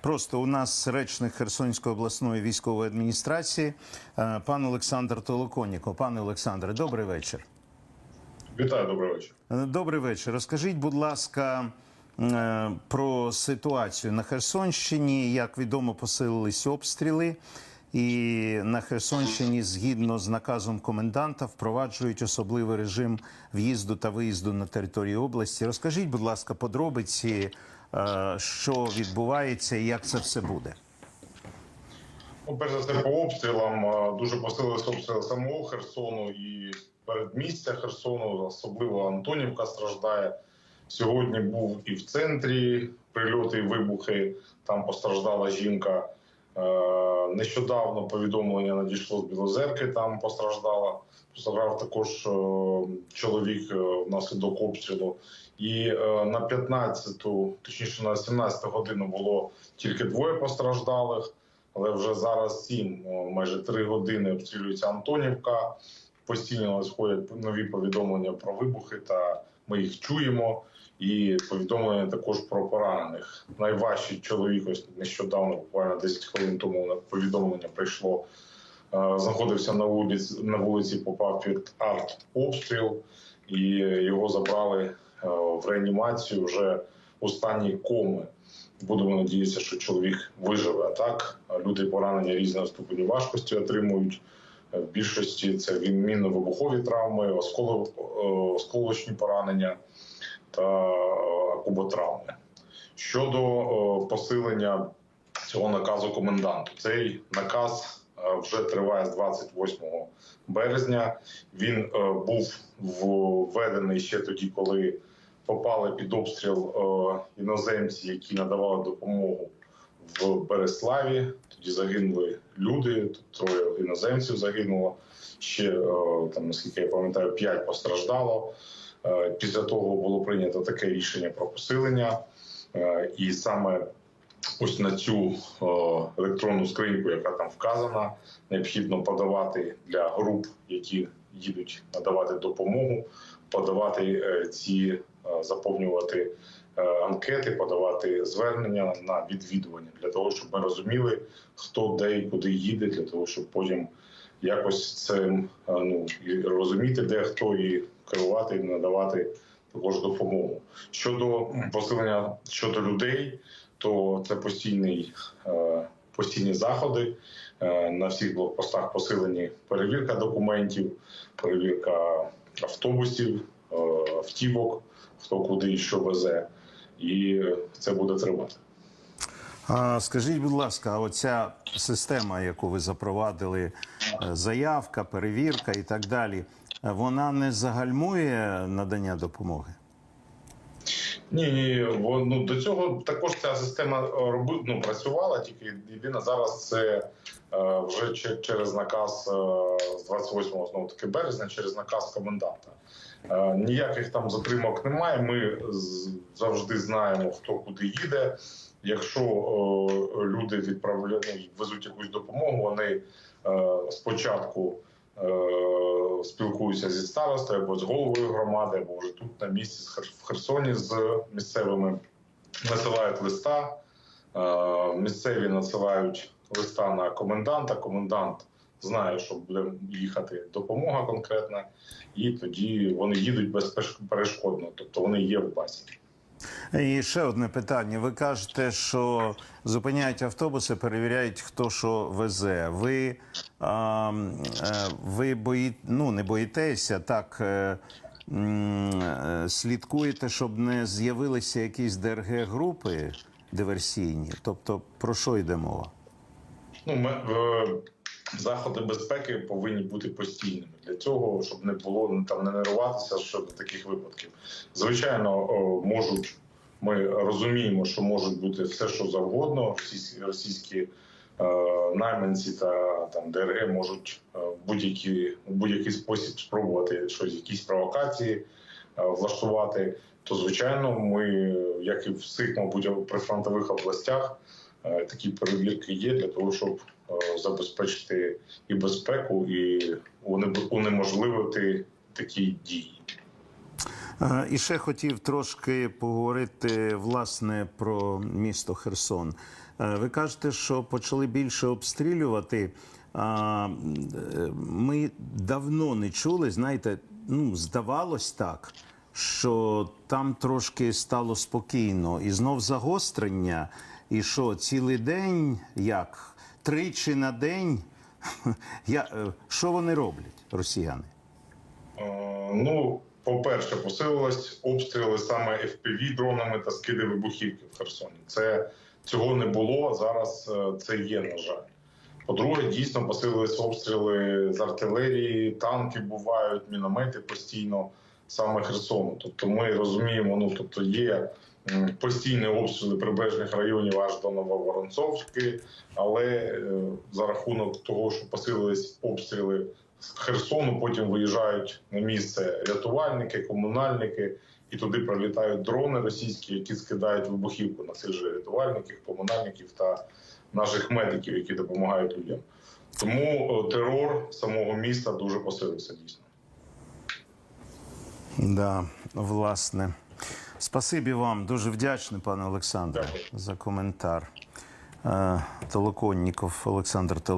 Просто у нас речник Херсонської обласної військової адміністрації, е, пан Олександр Толоконіко. Пане Олександре, добрий вечір. Вітаю, добрий вечір. Е, Добрий вечір. Розкажіть, будь ласка, е, про ситуацію на Херсонщині. Як відомо, посилились обстріли, і на Херсонщині, згідно з наказом коменданта, впроваджують особливий режим в'їзду та виїзду на територію області. Розкажіть, будь ласка, подробиці, е, що відбувається і як це все буде. Ну, перш за все, по обстрілам е, дуже посилилися обстріли самого Херсону і передмістя Херсону, особливо Антонівка страждає. Сьогодні був і в центрі прильоти і вибухи. Там постраждала жінка. Е, Нещодавно повідомлення надійшло з Білозерки. Там постраждала. Постраждав також е, чоловік е, внаслідок обстрілу. І на 15-ту, точніше на 17 годину було тільки двоє постраждалих. Але вже зараз сім, майже три години обстрілюється Антонівка. Постійно надходять нові повідомлення про вибухи, та ми їх чуємо. І повідомлення також про поранених. Найважчий чоловік ось нещодавно, буквально 10 хвилин тому повідомлення прийшло. е, Знаходився на вулиці на вулиці, попав під артобстріл, і його забрали е, в реанімацію вже у стані коми. Будемо надіятися, що чоловік виживе. А так люди поранення різного ступеню важкості отримують. Е, В більшості це мінно-вибухові травми, е, осколочні поранення та е, куботравми. Щодо посилення цього наказу коменданту, цей наказ вже триває з 28 березня. Він був введений ще тоді, коли попали під обстріл іноземці, які надавали допомогу в Береславі. Тоді загинули люди, троє іноземців загинуло. Ще е, там, наскільки я пам'ятаю, п'ять постраждало. Е, Після того було прийнято таке рішення про посилення, Е, і саме ось на цю електронну скриньку, яка там вказана, необхідно подавати для груп, які їдуть надавати допомогу, подавати ці заповнювати анкети, подавати звернення на відвідування для того, щоб ми розуміли, хто де і куди їде, для того, щоб потім якось цим е, ну розуміти, де хто і керувати, і надавати також допомогу. Щодо посилення щодо людей, то це постійний е, постійні заходи Е, на всіх блокпостах. Посилені перевірка документів, перевірка автобусів, е, автівок, хто куди і що везе, і це буде тривати. А скажіть, будь ласка, оця система, яку ви запровадили, е, заявка, перевірка і так далі, е, вона не загальмує надання допомоги? Ні, ні, ну до цього також ця система е, роби, ну, працювала, тільки єдине зараз це е, вже через наказ е, з 28 знову таки березня, через наказ коменданта. Е, ніяких там затримок немає. Ми завжди знаємо, хто куди їде. Якщо е, люди відправляють ну, везуть якусь допомогу, вони е, спочатку е, спілкуються зі старостою або з головою громади, або вже тут на місці в Херсоні з місцевими насилають листа. Е, Місцеві надсилають листа на коменданта. Комендант знає, що буде їхати допомога конкретна, і тоді вони їдуть безперешкодно, тобто вони є в базі. І ще одне питання. Ви кажете, що зупиняють автобуси, перевіряють, хто що везе. Ви, а, е, ви бої... ну, не боїтеся, так е, е, слідкуєте, щоб не з'явилися якісь ДРГ-групи диверсійні? Тобто про що йде мова? Ну, ми, заходи безпеки повинні бути постійними для цього, щоб не було ну, там не нервуватися щодо таких випадків. Звичайно, можуть. Ми розуміємо, що можуть бути все, що завгодно. Російські російські е, найманці та там ДРГ можуть е, будь-які будь-який спосіб спробувати щось, якісь провокації е, влаштувати. То звичайно, ми, як і в всіх, мабуть, прифронтових областях, такі перевірки є для того, щоб е, забезпечити і безпеку, і унеможливити такі дії. Е, І ще хотів трошки поговорити власне про місто Херсон. Е, Ви кажете, що почали більше обстрілювати. Е, Ми давно не чули, знаєте, ну здавалось так, що там трошки стало спокійно, і знов загострення. І що цілий день, як тричі на день, я, е, що вони роблять, росіяни? Е, Ну, по-перше, посилились обстріли саме fpv дронами та скиди вибухівки в Херсоні. Це цього не було. Зараз е, це є, на жаль. По-друге, дійсно посилились обстріли з артилерії, танки бувають, міномети постійно саме Херсону. Тобто ми розуміємо, ну тобто є постійні обстріли прибережних районів аж до Нововоронцовської, але е, за рахунок того, що посилились обстріли з Херсону, потім виїжджають на місце рятувальники, комунальники, і туди прилітають дрони російські, які скидають вибухівку на цих же рятувальників, комунальників та наших медиків, які допомагають людям. Тому е, терор самого міста дуже посилився дійсно. Да, власне. Спасибі вам. Дуже вдячний, пане Олександре, за коментар. Е, Толоконніков Олександр Толоконніков.